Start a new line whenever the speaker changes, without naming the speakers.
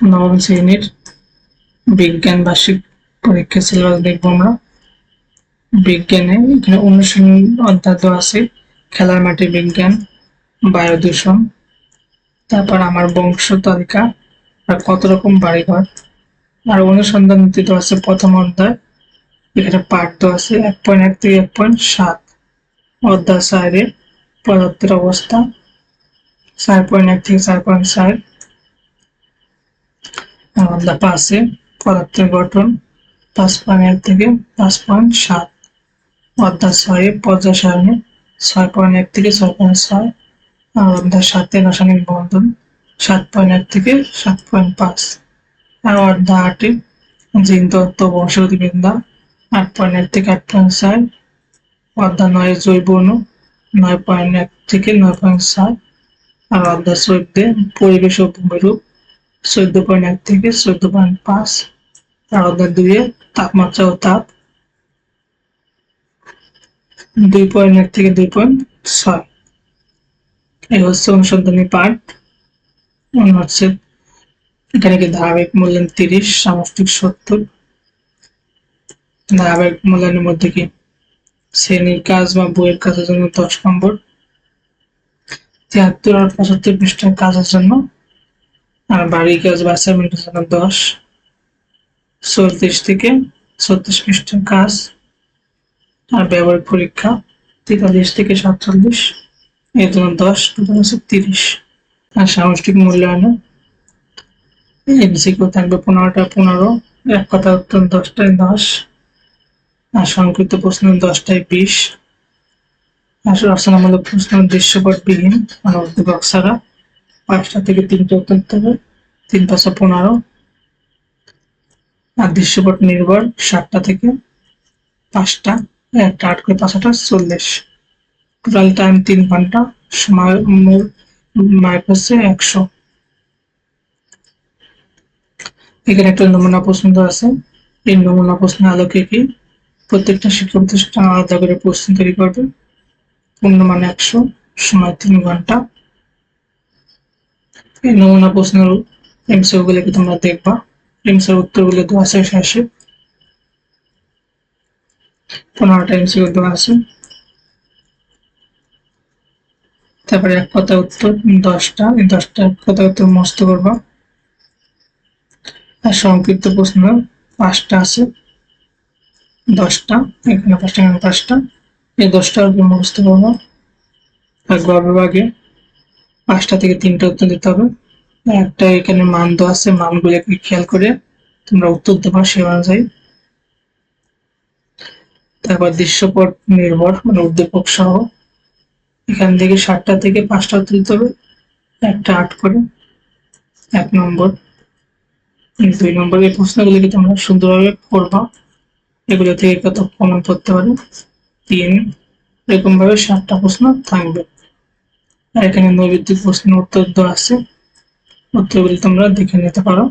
নবম শ্রেণির বিজ্ঞান বার্ষিক পরীক্ষা সিলেবাস দেখব আমরা। বিজ্ঞানে এখানে অনুশীলন অধ্যায় দেওয়া আছে, খেলার মাঠে বিজ্ঞান বায়ু দূষণ তারপর আমার বংশ তালিকা, আর কত রকম বাড়িঘর। আর অনুসন্ধান নীতি দেওয়া আছে, প্রথম অধ্যায়, এখানে পাঠ তো আছে, এক পয়েন্ট এক থেকে এক পয়েন্ট সাত। অধ্যায় চারে পদার্থের অবস্থা, চার পয়েন্ট এক থেকে চার পয়েন্ট চার অধ্যায় পাঁচে পদার্থের গঠন পাঁচ পয়েন্ট এক থেকে পাঁচ পয়েন্ট সাত। অধ্যায় ছয়ে, পর্যায় সারণী, ছয় পয়েন্ট এক থেকে ছয় পয়েন্ট ছয়, আর অধ্যায় সাতে রাসায়নিক বন্ধন, সাত পয়েন্ট এক থেকে সাত পয়েন্ট পাঁচ। আর অধ্যায় আটে জিন তত্ত্ব বংশগতিবিদ্যা আট পয়েন্ট এক থেকে আট পয়েন্ট চার অধ্যায় নয়, জৈব অণু, নয় পয়েন্ট এক থেকে নয় পয়েন্ট সাত আর অধ্যায় চোদ্দে পরিবেশ ও ভূমিরূপ চোদ্দ পয়েন্ট এক থেকে চোদ্দ পয়েন্ট পাঁচ অধ্যায় দুইয়ে তাপমাত্রা ও তাপ। দুই পয়েন্ট এক থেকে দুই পয়েন্ট ছয়। এই হচ্ছে অনুসন্ধানী পাঠ। মনে হচ্ছে এখানে কি ধারাবাহিক মূল্যায়ন তিরিশ, সামষ্টিক সত্তর? ধারাবাহিক মূল্যায়নের মধ্যে কি শ্রেণির কাজ বা বইয়ের কাজের জন্য দশ নম্বর? তিয়াত্তর আর পঁচাত্তর পৃষ্ঠার কাজের জন্য আর বাড়ি কাজ বা অ্যাসাইনমেন্টের জন্য দশ। চল্লিশ থেকে ছত্রিশ পৃষ্ঠার কাজ। আর ব্যবহারিক পরীক্ষা তেতাল্লিশ থেকে সাতচল্লিশ। এর জন্য দশ টোটাল হচ্ছে তিরিশ। আর সামষ্টিক মূল্যায়নে। এমসিকিউ থাকবে পনেরোটা পনেরো। এক কথা উত্তর দশটায় দশ। আর সংক্ষিপ্ত প্রশ্ন দশটায় বিশ। আর রচনামূলক প্রশ্ন দৃশ্যপটবিহীন মানে উদ্দীপক ছাড়া পাঁচটা থেকে তিনটে উত্তর হবে। তিন পাঁচশো পনেরো। আর দৃশ্যপট নির্ভর সাতটা থেকে পাঁচটা। একটা আট করে পাঁচটা চল্লিশ। টোটাল টাইম তিন ঘণ্টা। সময় মার্ক হচ্ছে একশো। এখানে একটা নমুনা প্রশ্ন আছে। এই নমুনা প্রশ্নের আলোকে কি প্রত্যেকটা শিক্ষা প্রতিষ্ঠান আলাদা করে প্রশ্ন তৈরি করবে? পূর্ণমান একশো, সময় তিন ঘণ্টা। এই নমুনা প্রশ্নের গুলোকে তোমরা দেখবা। এমসির উত্তরগুলো দেওয়া আছে শেষে। পনেরোটা এমসিও দেওয়া আছে। তারপরে এক কথা উত্তর, দশটা। এই দশটা কথা উত্তর মস্ত করবা। আর সংক্ষিপ্ত প্রশ্ন, পাঁচটা আছে। দশটা, এখানে পাঁচটা এখানে পাঁচটা। এই দশটা মুখস্থ করব। আর গ বিভাগে পাঁচটা থেকে তিনটা উত্তর দিতে হবে। একটা এখানে মান দেওয়া আছে মানগুলোকে খেয়াল করে তোমরা উত্তর দেবা সে অনুযায়ী। তারপর দৃশ্যপট নির্ভর মানে উদ্দীপক সহ। এখান থেকে সাতটা থেকে পাঁচটা উত্তর দিতে হবে, একটা আট করে, এক নম্বর। দুই নম্বর এই প্রশ্নগুলিকে তোমরা সুন্দরভাবে পড়বা, এগুলো থেকে কত প্রমাণ করতে পারো। তিন এরকম ভাবে সাতটা প্রশ্ন থাকবে। এখানে নৈবেদ্যিক প্রশ্নের উত্তর দেওয়া আছে। উত্তরগুলি তোমরা দেখে নিতে পারো।